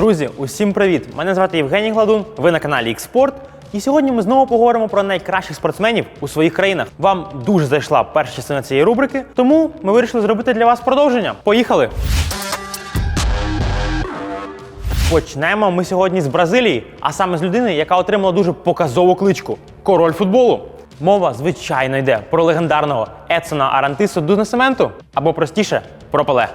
Друзі, усім привіт! Мене звати Євгеній Гладун. Ви на каналі Xport. І сьогодні ми знову поговоримо про найкращих спортсменів у своїх країнах. Вам дуже зайшла перша частина цієї рубрики, тому ми вирішили зробити для вас продовження. Поїхали! Почнемо ми сьогодні з Бразилії, а саме з людини, яка отримала дуже показову кличку король футболу. Мова, звичайно, йде про легендарного Едсона Арантисо до Насементу, або простіше про Пеле.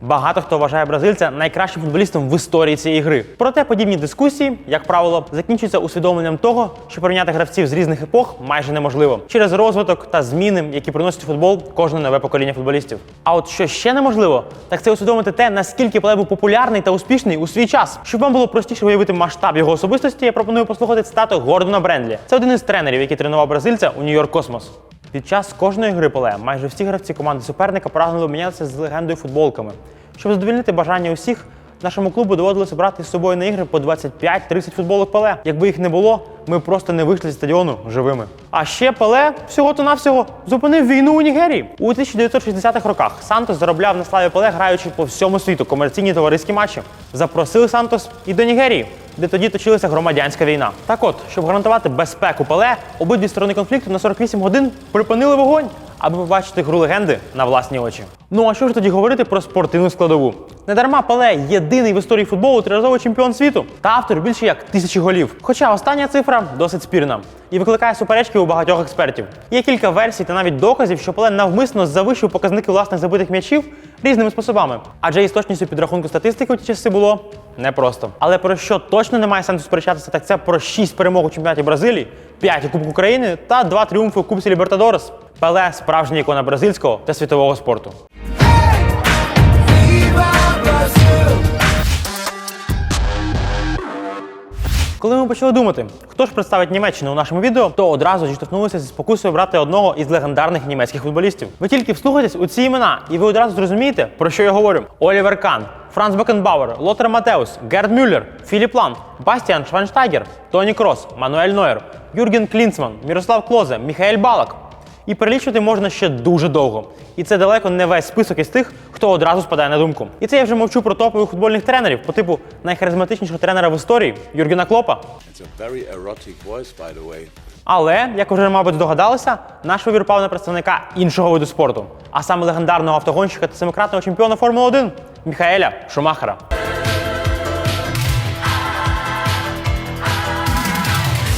Багато хто вважає бразильця найкращим футболістом в історії цієї гри. Проте подібні дискусії, як правило, закінчуються усвідомленням того, що порівняти гравців з різних епох майже неможливо через розвиток та зміни, які приносить у футбол кожне нове покоління футболістів. А от що ще неможливо, так це усвідомити те, наскільки Пеле був популярний та успішний у свій час. Щоб вам було простіше виявити масштаб його особистості, я пропоную послухати цитату Гордона Брендлі. Це один із тренерів, який тренував бразильця у Нью-Йорк Космос. Під час кожної гри поле майже всі гравці команди суперника прагнули обмінятися з легендою футболками. Щоб задовільнити бажання усіх, нашому клубу доводилося брати з собою на ігри по 25-30 футболок Пеле. Якби їх не було, ми просто не вийшли з стадіону живими. А ще Пеле всього-то навсього зупинив війну у Нігерії. У 1960-х роках Сантос заробляв на славі Пеле, граючи по всьому світу комерційні товариські матчі. Запросили Сантос і до Нігерії, де тоді точилася громадянська війна. Так от, щоб гарантувати безпеку Пеле, обидві сторони конфлікту на 48 годин припинили вогонь, аби побачити гру легенди на власні очі. Ну а що ж тоді говорити про спортивну складову? Недарма Пеле єдиний в історії футболу триразовий чемпіон світу та автор більше як тисячі голів. Хоча остання цифра досить спірна і викликає суперечки у багатьох експертів. Є кілька версій та навіть доказів, що Пеле навмисно завищив показники власних забитих м'ячів різними способами. Адже із точністю підрахунку статистики у ті часи було непросто. Але про що точно немає сенсу сперечатися, так це про 6 перемог у чемпіонаті Бразилії, 5 у Кубку України та 2 тріумфи у Кубці Лібертадорес. Пеле справжня ікона бразильського та світового спорту. Коли ми почали думати, хто ж представить Німеччину у нашому відео, то одразу зіштовхнулися зі спокусою брати одного із легендарних німецьких футболістів. Ви тільки вслухайтесь у ці імена, і ви одразу зрозумієте, про що я говорю: Олівер Кан, Франц Бекенбауер, Лотер Матеус, Герд Мюллер, Філіп Лам, Бастіан Шванштайгер, Тоні Крос, Мануель Нойер, Юрген Клінцман, Мірослав Клозе, Міхаель Балак. І перелічувати можна ще дуже довго. І це далеко не весь список із тих, хто одразу спадає на думку. І це я вже мовчу про топових футбольних тренерів по типу найхаризматичнішого тренера в історії Юргена Клопа. Але, як вже, мабуть, здогадалися, наш вибір пав на представника іншого виду спорту, а саме легендарного автогонщика та семикратного чемпіона Формули 1 Міхаеля Шумахера.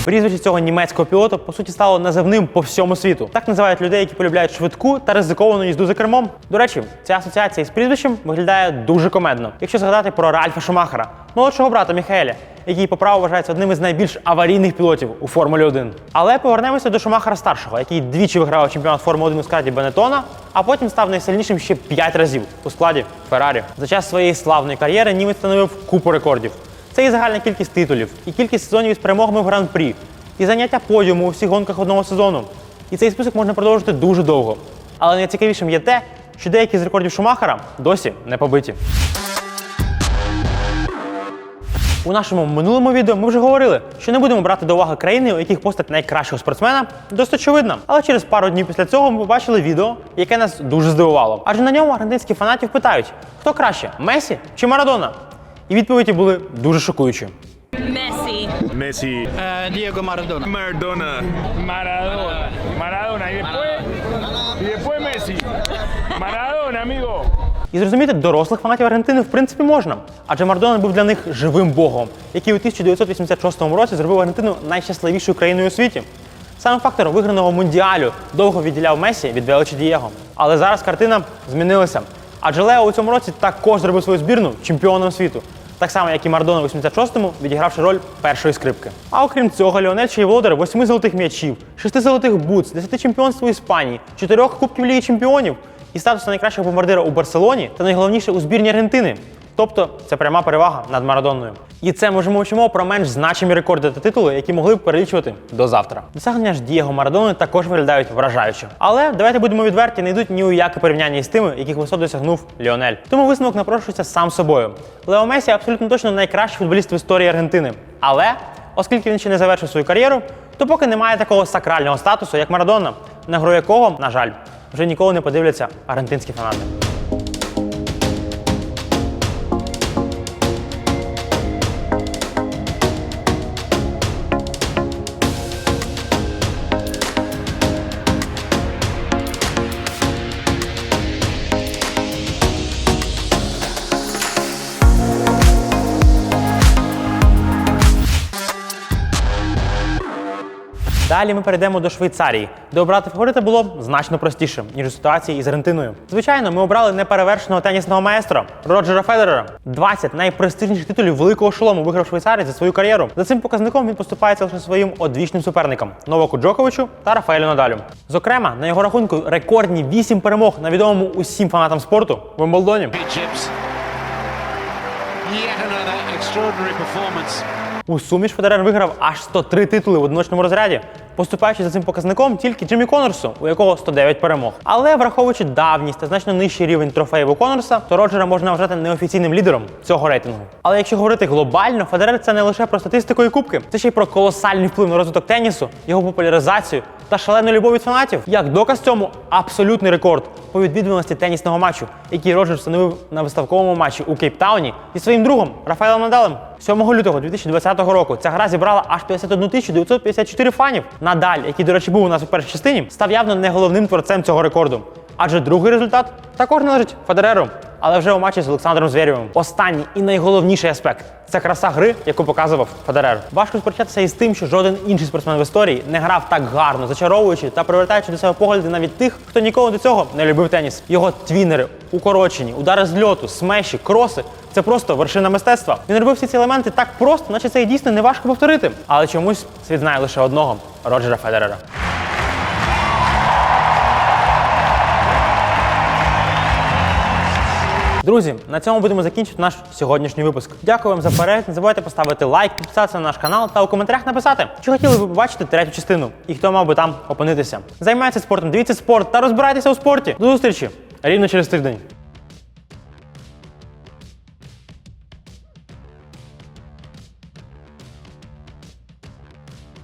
Прізвище цього німецького пілота по суті стало називним по всьому світу. Так називають людей, які полюбляють швидку та ризиковану їзду за кермом. До речі, ця асоціація із прізвищем виглядає дуже комедно. Якщо згадати про Ральфа Шумахера, молодшого брата Міхаеля, який по праву вважається одним із найбільш аварійних пілотів у Формулі 1. Але повернемося до Шумахера старшого, який двічі виграв чемпіонат Формули 1 у складі Бенетона, а потім став найсильнішим ще 5 разів у складі Феррарі. За час своєї славної кар'єри німець встановив купу рекордів. Це і загальна кількість титулів, і кількість сезонів із перемогами в гран-прі, і заняття подіуму у всіх гонках одного сезону. І цей список можна продовжити дуже довго. Але найцікавішим є те, що деякі з рекордів Шумахера досі не побиті. У нашому минулому відео ми вже говорили, що не будемо брати до уваги країни, у яких постать найкращого спортсмена досить очевидна. Але через пару днів після цього ми побачили відео, яке нас дуже здивувало. Адже на ньому аргентинські фанатів питають, хто краще Месі чи Марадона? І відповіді були дуже шокуючі. Messi, Eh, Diego Maradona. Maradona, Maradona. Maradona. Y después, y después Messi. І зрозуміти дорослих фанатів Аргентини в принципі можна, адже Марадона був для них живим богом, який у 1986 році зробив Аргентину найщасливішою країною у світі. Саме фактор виграного мундіалю довго відділяв Месі від величі Дієго. Але зараз картина змінилася. Адже Лео у цьому році також зробив свою збірну чемпіоном світу. Так само, як і Мардон у 86-му, відігравши роль першої скрипки. А окрім цього, Ліонель ще й володар восьми золотих м'ячів, шести золотих бутс, десяти чемпіонств у Іспанії, чотирьох кубків Ліги Чемпіонів і статусу найкращого бомбардира у Барселоні та найголовніше у збірні Аргентини. Тобто це пряма перевага над Марадоною. І це ми вже мовчимо про менш значимі рекорди та титули, які могли б перелічувати до завтра. Досягнення ж Дієго Марадони також виглядають вражаюче. Але давайте будемо відверті, не йдуть ні у яке порівняння із тими, яких висот досягнув Ліонель. Тому висновок напрошується сам собою. Лео Месі абсолютно точно найкращий футболіст в історії Аргентини. Але, оскільки він ще не завершив свою кар'єру, то поки немає такого сакрального статусу, як Марадона, на гру якого, на жаль, вже ніколи не подивляться аргентинські фанати. Далі ми перейдемо до Швейцарії, де обрати фаворита було значно простіше, ніж у ситуації із Аргентиною. Звичайно, ми обрали неперевершеного тенісного майстра Роджера Федерера. 20 найпрестижніших титулів великого шолому виграв Швейцарій за свою кар'єру. За цим показником він поступається лише своїм одвічним суперникам Новаку Джоковичу та Рафаелю Надалю. Зокрема, на його рахунку рекордні 8 перемог на відомому усім фанатам спорту в performance. У сумі ж Федерер виграв аж 103 титули в одиночному розряді, поступаючи за цим показником тільки Джиммі Конорсу, у якого 109 перемог. Але враховуючи давність та значно нижчий рівень трофеїв у Конорса, то Роджера можна вважати неофіційним лідером цього рейтингу. Але якщо говорити глобально, Федерер це не лише про статистику і кубки, це ще й про колосальний вплив на розвиток тенісу, його популяризацію та шалену любов від фанатів. Як доказ цьому абсолютний рекорд по відвідуваності тенісного матчу, який Роджер встановив на виставковому матчі у Кейптауні зі своїм другом Рафаелем Надалем. 7 лютого 2020 року ця гра зібрала аж 51 954 фанів. Надаль, який, до речі, був у нас у першій частині, став явно не головним творцем цього рекорду. Адже другий результат також належить Федереру, але вже у матчі з Олександром Звєрєвим. Останній і найголовніший аспект це краса гри, яку показував Федерер. Важко сперечатися із тим, що жоден інший спортсмен в історії не грав так гарно, зачаровуючи та привертаючи до себе погляди навіть тих, хто ніколи до цього не любив теніс. Його твінери, укорочені, удари з льоту, смеші, кроси. Це просто вершина мистецтва. Він робив всі ці елементи так просто, наче це і дійсно не важко повторити. Але чомусь світ знає лише одного Роджера Федерера. Друзі, на цьому будемо закінчити наш сьогоднішній випуск. Дякую вам за перегляд. Не забувайте поставити лайк, підписатися на наш канал та у коментарях написати, чи хотіли ви побачити третю частину і хто мав би там опинитися. Займайтеся спортом, дивіться спорт та розбирайтеся у спорті. До зустрічі рівно через тиждень.